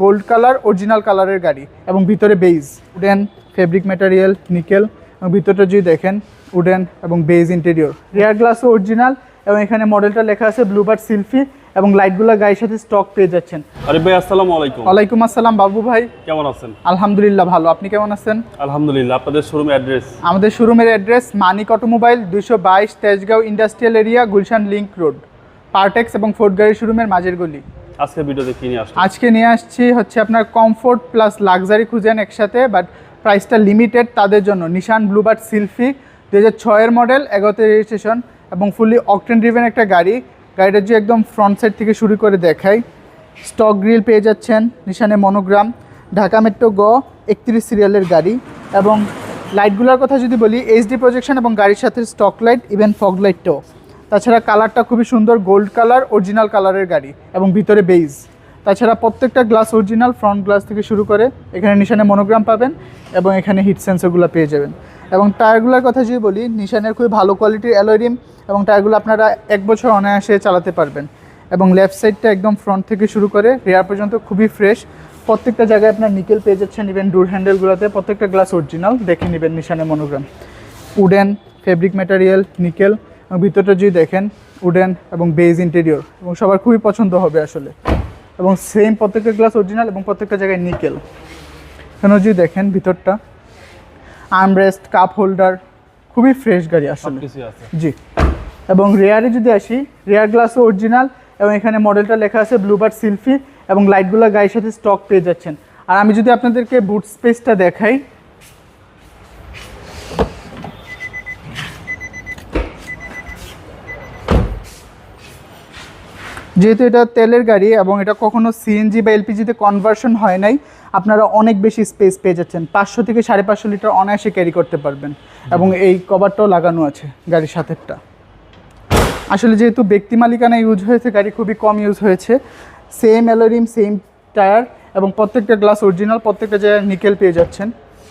Gold colour original কালারের গাড়ি এবং ভিতরে beige wooden fabric material nickel এবং ভিতরটা যদি দেখেন উডেন এবং বেইজ ইন্টেরিয়র। রেয়ার গ্লাসও অরিজিনাল এবং এখানে মডেলটা লেখা আছে ব্লুবার্ড সিলফি এবং লাইটগুলো গাড়ির সাথে স্টক পেয়ে যাচ্ছেন। আরে ভাই আসসালামু আলাইকুম। ওয়ালাইকুম আসসালাম বাবু ভাই। কেমন আছেন? আলহামদুলিল্লাহ ভালো। আপনি কেমন আছেন? আলহামদুলিল্লাহ আপনাদের শোরুম অ্যাড্রেস? আমাদের শোরুমের অ্যাড্রেস মানিক অটোমোবাইল দুইশো বাইশ Tejgaon industrial area Gulshan link road. Partex এবং ফোর্ড গাড়ি শোরুমের মাঝের গলি। আজকে ভিডিওতে কি নিয়ে আসলাম আজকে নিয়ে আসছি হচ্ছে আপনার কমফোর্ট প্লাস লাক্সারি খুঁজেন একসাথে বাট প্রাইসটা লিমিটেড তাদের জন্য। নিশান ব্লুবার্ড সিলফি দু হাজার ছয়ের মডেল এগারোতে রেজিস্ট্রেশন এবং ফুলি অকটেন ড্রিভেন একটা গাড়ি। গাড়িটা যে একদম ফ্রন্ট সাইড থেকে শুরু করে দেখাই স্টক গ্রিল পেয়ে যাচ্ছেন নিশানে মনোগ্রাম ঢাকা মেট্রো গ একত্রিশ সিরিয়ালের গাড়ি, এবং লাইটগুলোর কথা যদি বলি এইচডি প্রজেকশন এবং গাড়ির সাথে স্টক লাইট ইভেন ফগ লাইটটাও তাছাড়া কালারটা খুবই সুন্দর গোল্ড কালার অরিজিনাল কালারের গাড়ি এবং ভিতরে বেইজ তাছাড়া প্রত্যেকটা গ্লাস অরিজিনাল ফ্রন্ট গ্লাস থেকে শুরু করে এখানে নিশানে মনোগ্রাম পাবেন এবং এখানে হিট সেন্সরগুলো পেয়ে যাবেন। এবং টায়ারগুলোর কথা যদি বলি, নিশানের খুবই ভালো কোয়ালিটির অ্যালোরিম এবং টায়ারগুলো আপনারা এক বছর অনায়াসে চালাতে পারবেন। এবং লেফট সাইডটা একদম ফ্রন্ট থেকে শুরু করে রেয়ার পর্যন্ত খুবই ফ্রেশ প্রত্যেকটা জায়গায় আপনার নিকেল পেয়ে যাচ্ছেন ইভেন ডোর হ্যান্ডেলগুলোতে প্রত্যেকটা গ্লাস অরিজিনাল দেখে নেবেন নিশানে monogram wooden fabric material nickel ভিতরটা যদি দেখেন উডেন এবং বেজ ইন্টেরিয়র এবং সবার খুবই পছন্দ হবে আসলে। এবং সেম প্রত্যেকটা গ্লাস অরিজিনাল এবং প্রত্যেকটা জায়গায় নিকেল এখানেও যদি দেখেন ভিতরটা আর্মরেস্ট কাপ হোল্ডার খুবই ফ্রেশ গাড়ি আসলে। জি। এবং রেয়ারে যদি আসি রেয়ার গ্লাসও অরিজিনাল এবং এখানে মডেলটা লেখা আছে ব্লুবার্ড সিলফি এবং লাইটগুলো গাড়ির সাথে স্টক পেয়ে যাচ্ছেন। আর আমি যদি আপনাদেরকে বুট স্পেসটা দেখাই যেহেতু এটা তেলের গাড়ি এবং এটা কখনো সিএনজি বা এলপিজিতে কনভার্সন হয় নাই আপনারা অনেক বেশি স্পেস পেয়ে যাচ্ছেন। পাঁচশো থেকে সাড়ে পাঁচশো লিটার অনায়াসে ক্যারি করতে পারবেন এবং এই কভারটাও লাগানো আছে গাড়ির সাথেরটা। আসলে যেহেতু ব্যক্তি মালিকানা ইউজ হয়েছে গাড়ি খুবই কম ইউজ হয়েছে। Same alloy rim same tyre এবং প্রত্যেকটা গ্লাস অরিজিনাল প্রত্যেকটা জায়গায় নিকেল পেয়ে যাচ্ছেন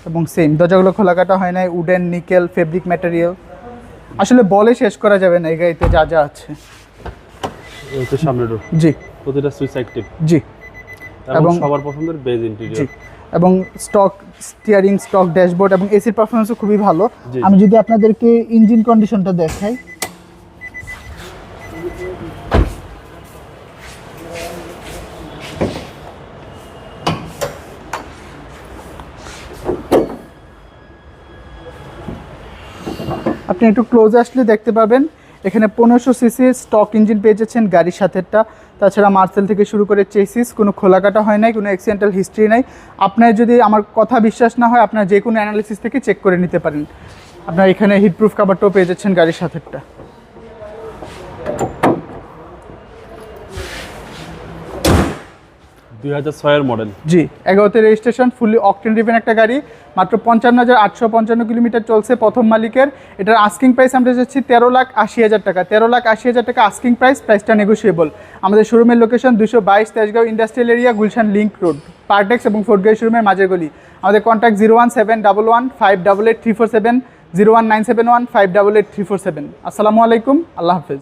এবং সেম দরজাগুলো খোলাকাটা হয় নাই উডেন নিকেল ফেব্রিক ম্যাটেরিয়াল আসলে বলে শেষ করা যাবে না এই গাড়িতে যা যা আছে। সামনে ডোর জি। প্রতিটা সুইচ অ্যাক্টিভ জি। এবং এবং- সবার পছন্দের বেজ ইন্টেরিয়র এবং স্টক স্টিয়ারিং স্টক ড্যাশবোর্ড এবং এসির পারফরমেন্সও খুবই ভালো। আমি যদি আপনাদেরকে ইঞ্জিন কন্ডিশনটা দেখাই। আপনি একটু ক্লোজ আসলে দেখতে পাবেন। এখানে পনেরোশো সিসি স্টক ইঞ্জিন পেয়ে যাচ্ছেন গাড়ির সাথেরটা। তাছাড়া মার্সেল থেকে শুরু করে চেসিস, কোনো খোলাকাটা হয় নাই, কোনো অ্যাক্সিডেন্টাল হিস্ট্রি নাই। আপনার যদি আমার কথা বিশ্বাস না হয়, আপনার যে কোনো অ্যানালিসিস থেকে চেক করে নিতে পারেন। আপনার এখানে হিটপ্রুফ কাভারটাও পেয়ে যাচ্ছেন গাড়ির সাথেরটা। দুই হাজার ছয়ের মডেল। জি, এগারোতে রেজিস্ট্রেশন ফুললি অকটেন ড্রিভেন একটা গাড়ি, মাত্র পঞ্চান্ন হাজার আটশো পঞ্চান্ন কিলোমিটার চলছে প্রথম মালিকের। এটার আস্কিং প্রাইস আমরা যাচ্ছি তেরো লাখ আশি হাজার টাকা। তেরো লাখ আশি হাজার টাকা আস্কিং প্রাইস প্রাইসটা নেগোসিয়েবল আমাদের শোরুমের লোকেশন দুশো বাইশ Tejgaon industrial area Gulshan link road Partex এবং ফোর্টগাই শোরুমের মাঝের গলি। আমাদের contact zero one seven double one five double eight three four seven zero one nine seven one five double eight three four seven আসসালামু আলাইকুম, আল্লাহ হাফেজ।